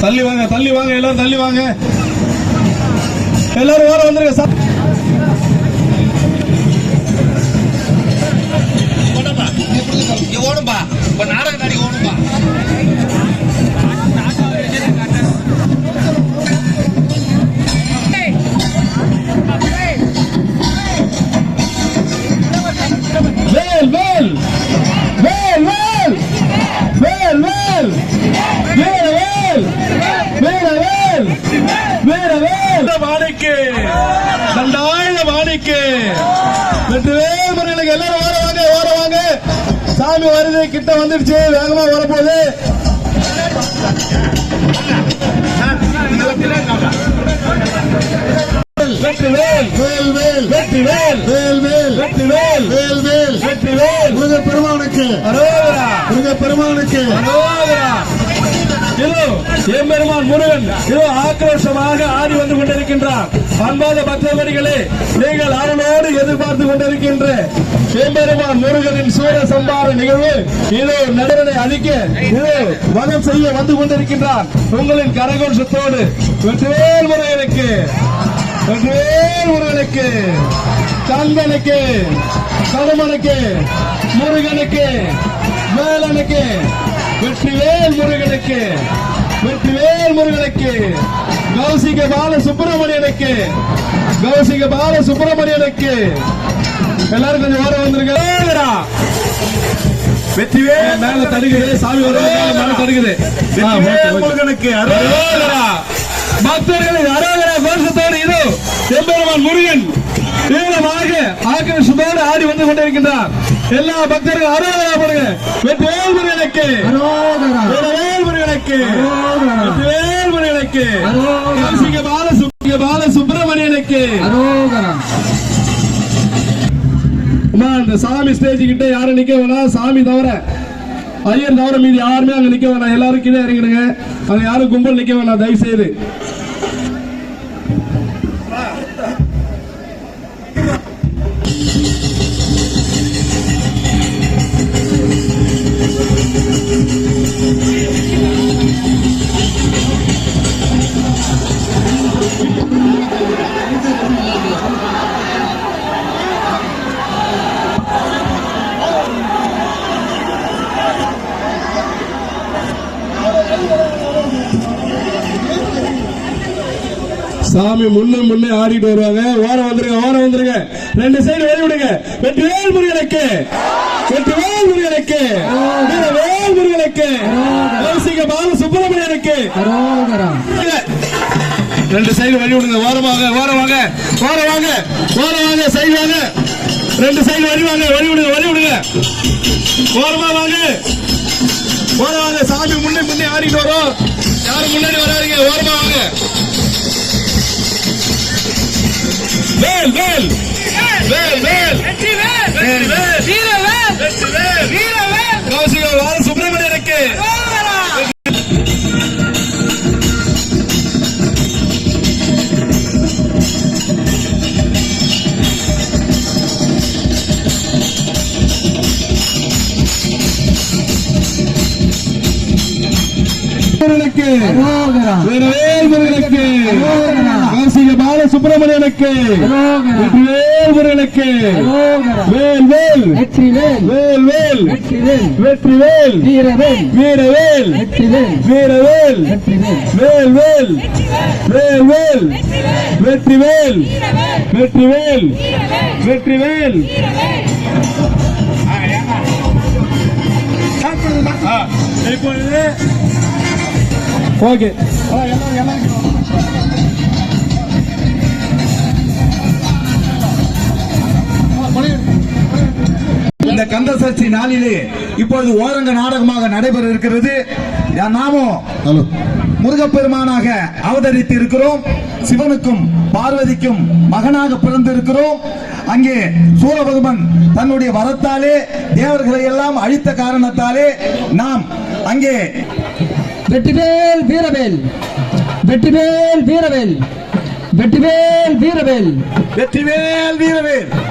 தள்ளி வாங்க தள்ளி வாங்க எல்லாரும் தள்ளி வாங்க. எல்லாரும் ஓர வந்துருங்க சார் ஓடும்பா ஓடும்பா இப்ப நாடக நாடி ஓடும்பா வெற்றி வேல் முறைகளுக்கு எல்லாரும் ஓர வாங்க ஓர வாங்க. சாமி வருது கிட்ட வந்துடுச்சு. வேகமா வரப்போகுது. வெற்றி வேல் வேல் வேல். வெற்றி வேல் வேல் வேல். வெற்றி வேல் வேல் வேல். வெற்றி வேல். முருக பெருமானுக்கு முருக பெருமானுக்கு இதோ எம்பெருமான் முருகன் இதோ ஆக்ரோஷமாக ஆடி வந்து கொண்டிருக்கின்றார். அன்பாத பக்தவர்களே நீங்கள் அவனோடு எதிர்பார்த்து கொண்டிருக்கின்ற எம்பெருமான் முருகனின் சூர சம்பார நிகழ்வு இதோ நடனை அழிக்க இதோ வதம் செய்ய வந்து கொண்டிருக்கின்றார். உங்களின் கரகோஷத்தோடு வெற்றிவேல் முருகனுக்கு வெற்றிவேல் முருகனுக்கு கந்தனுக்கு கருமனுக்கு முருகனுக்கு வேலனுக்கு வெற்றிவேல் முருகனுக்கு வெற்றிவேல் முருகனுக்கு கௌசிக பால சுப்பிரமணியனுக்கு கௌசிக பால சுப்பிரமணியனுக்கு எல்லாரும் கொஞ்சம் ஓர வந்துருங்க வெற்றிவேல் மேல தடுக்குது. சாமி மேல தடுக்குது முருகனுக்கு அரோகரா! பக்தர்களின் அரோகரா கோஷத்தோடு இது எம்பெருமான் முருகன் வீரமாக ஆக்கிரஷத்தோடு ஆடி வந்து கொண்டிருக்கின்றார். எல்லா பக்தர்கள் அரோகரா பாருங்க வெற்றிவேல் முருகனுக்கு வெற்றிவேல் முருகனுக்கு வெற்றிவேல் முருகனுக்கு கௌசிக பால சுப்பிக பால சுப்பிரமணியனுக்கு. இந்த சாமி ஸ்டேஜ் கிட்ட யாரும் நிக்க வேணாம். சாமி தவிர ஐயர் தவிர மீதி யாருமே அங்க நிக்க வேணாம். எல்லாரும் கீழே இறங்கிடுங்க. அங்க யாரும் கும்பல் நிக்க வேணாம். தயவு செய்து சாமி முன்னே முன்னே ஆடிட்டு வருவாங்க. ஓரம் வந்துருங்க ஓரம் வந்துருங்க. ரெண்டு சைடு வழி விடுங்க வெற்றிவேல் முருகனுக்கு வெற்றிவேல் முருகனுக்கு வேல் முருகனுக்கு கௌசிக பால சுப்பிரமணியனுக்கு ரெண்டு சைடு வழி விடுங்க ஓரமாக ஓரமாக ஓரமாக ஓரமாக சைடு வாங்க ரெண்டு சைடு வழி வாங்க. வழி விடுங்க வழி விடுங்க ஓரமா வாங்க. ஓரம் வாங்க. சாமி முன்னே முன்னே ஆடிட்டு வரும். யாரும் முன்னாடி வராதீங்க. ஓரமா வாங்க. வேல் வேல் வேல் வேல் வேல் வேல் கௌசிக வார சுப்பிரமணியனுக்கு முருகனுக்கு வேல் முருகனுக்கு வாசிக பாலசுப்ரமணியனுக்கு. முருகனுக்கு வேல் வேல். வேல் வேல். வெற்றி வேல் வீரவேல். வீரவேல். வீரவேல். வேல் வேல். வேல் வேல். வெற்றி வேல் வெற்றி வேல் வெற்றி வேல் இந்த கந்த சஷ்டி நாளிலே இப்பொழுது ஓரங்க நாடகமாக நடைபெற இருக்கிறது நாமும் முருகப்பெருமானாக அவதரித்து இருக்கிறோம் சிவனுக்கும் பார்வதிக்கும் மகனாக பிறந்திருக்கிறோம். அங்கே சூரபதுமன் தன்னுடைய வரத்தாலே தேவர்களை எல்லாம் அழித்த காரணத்தாலே நாம் அங்கே வெற்றிவேல் வீரவேல். வெற்றிவேல் வீரவேல். வெற்றிவேல் வீரவேல். வெற்றிவேல் வீரவேல்.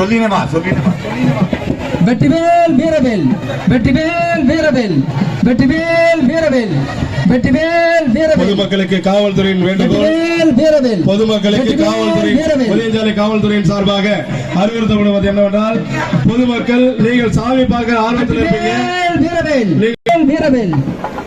சொல்லினமா சொல்லினமா வெற்றிவேல் வீரவேல் வெற்றிவேல் வீரவேல் வெற்றிவேல் வீரவேல் வெற்றிவேல் வீரவேல். பொதுமக்களுக்கு காவல்துறையின் வேண்டுகோள் வீரவேல். பொதுமக்களுக்கு வெற்றிவேல் காவல்துறை வீரவேல். ஒலியஞ்சாலை காவல்துறையின் சார்பாக அறிவுறுத்தப்படுவது என்னவென்றால் பொதுமக்கள் நீங்கள் சாமி பார்க்க ஆர்வத்தில் இருப்பீங்க. வெற்றிவேல் வீரவேல்.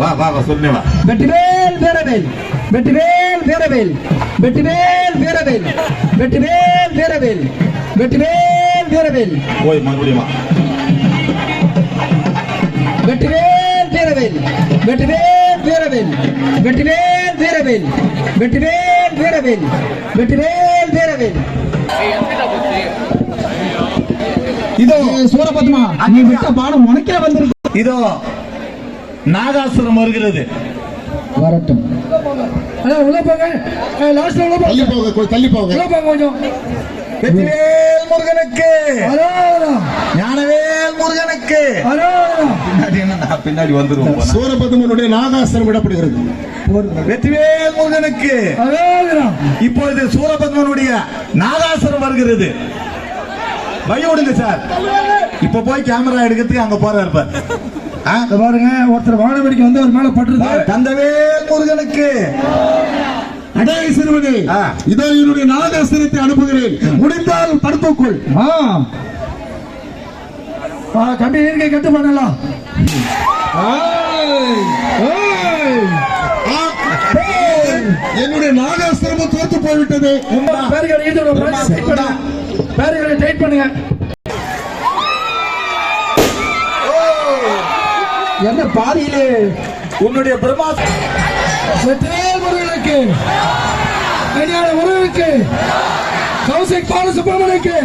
வா வா வா சொல்லினமா வெற்றிவேல் வீரவேல் வெற்றிவேல் வீரவேல் வெற்றிவேல் வீரவேல் வெற்றிவேல் வீரவேல் வெற்றிவேல் வீரவேல். போய் மறுபடியும் வா. வெற்றிவேல் வீரவேல் வெற்றிவேல் வீரவேல் வெற்றிவேல் வீரவேல் வெற்றிவேல் வீரவேல் வெற்றிவேல் வீரவேல். இதோ சூரபத்மா நீ விட்ட பாடம் உனக்கே வந்திருக்கு. இதோ நாகாசுரம் வருகிறது. வரட்டும். உள்ள போங்க. லாஸ்ட்ல உள்ள தள்ளி போங்க. கொஞ்சம் தள்ளி போங்க. உள்ள போங்க கொஞ்சம். வெற்றிவேல் முருகனுக்கு. ஞானவேல் முருகனுக்கு. பின்னாடி என்ன, பின்னாடி வந்துருவோம் சூரபத்மனுடைய நாகாசனம் விடப்படுகிறது. வெற்றிவேல் முருகனுக்கு. இப்பொழுது சூரபத்மனுடைய நாகாசுரம் வருகிறது. வழிவிடுங்க சார். இப்ப போய் கேமரா எடுக்கிறதுக்கு அங்க போறாரு ஆ? பாருங்க ஒருத்தர் வானவெடிக்கு வந்து ஒரு மேல பட்டுருது. தந்தவேல் முருகனுக்கு. அடே சிறுவனே. இதோ என்னுடைய நாகாசனத்தை அனுப்புகிறேன். முடிந்தால் படுத்துக்கொள். கம்பி இருக்கை கட்டு பண்ணலாம். என்னுடைய நாகாசிரமம் தோத்து போய்விட்டது. பேருகளை டைட் பண்ணுங்க. என்ன பாதியிலே உன்னுடைய பிரமா வெற்றியே முருகனுக்கு கல்யாண முருகனுக்கு கௌசிக் பாலசுப்ரமணியனுக்கு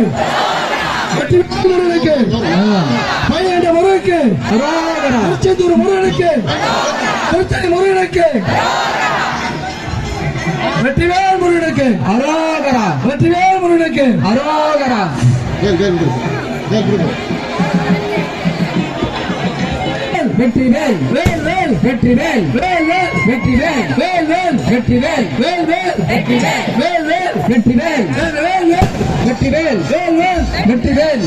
வெற்றி முருகனுக்கு பையன் முருகனுக்கு திருச்செந்தூர் முருகனுக்கு திருத்தணி முருகனுக்கு வெற்றிவேல் முருகனுக்கு. அரா அரோகரா வெற்றிவேல் முருகனுக்கு. அரோகரா. வெற்றி வேல் வேல் வேல் வெற்றி வேல் வேல் வேல் வெற்றி வேல் வேல் வேல் வெற்றி வேல் வேல் வேல் வெற்றி வேல் வேல் வேல் வெற்றி வேல் வெற்றிவேல்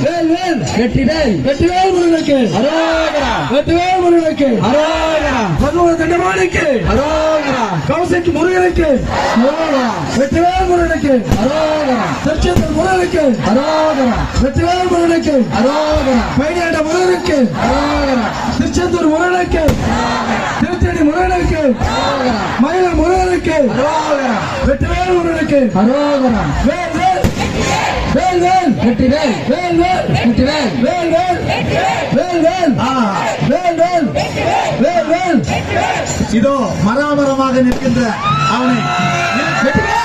வேல் வேல் வெற்றிவேல் வெற்றிவேல் முருகனுக்கு அரோகரா வெற்றிவேல் முருகனுக்கு அரோகரா பகவத தண்டமானுக்கு அரோகரா கௌசிக் முருகனுக்கு அரோகரா வெற்றிவேல் முருகனுக்கு அரோகரா திருச்செந்தூர் முருகனுக்கு அரோகரா வெற்றிவேல் முருகனுக்கு அரோகரா பைனாண்ட முருகனுக்கு அரோகரா திருச்செந்தூர் முருகனுக்கு திருத்தணி முருகனுக்கு மயில முருகனுக்கு வெற்றிவேல் முருகனுக்கு அரோகரா வேல் வேல்வேல் வெற்றிவேல் வேல்வேல் வெற்றிவேல் வேல்வேல் வேல்வேல் வேல்வேல் வேல்வேல் இதோ மராமரமாக நிற்கின்ற அவனை. வெற்றிவேல்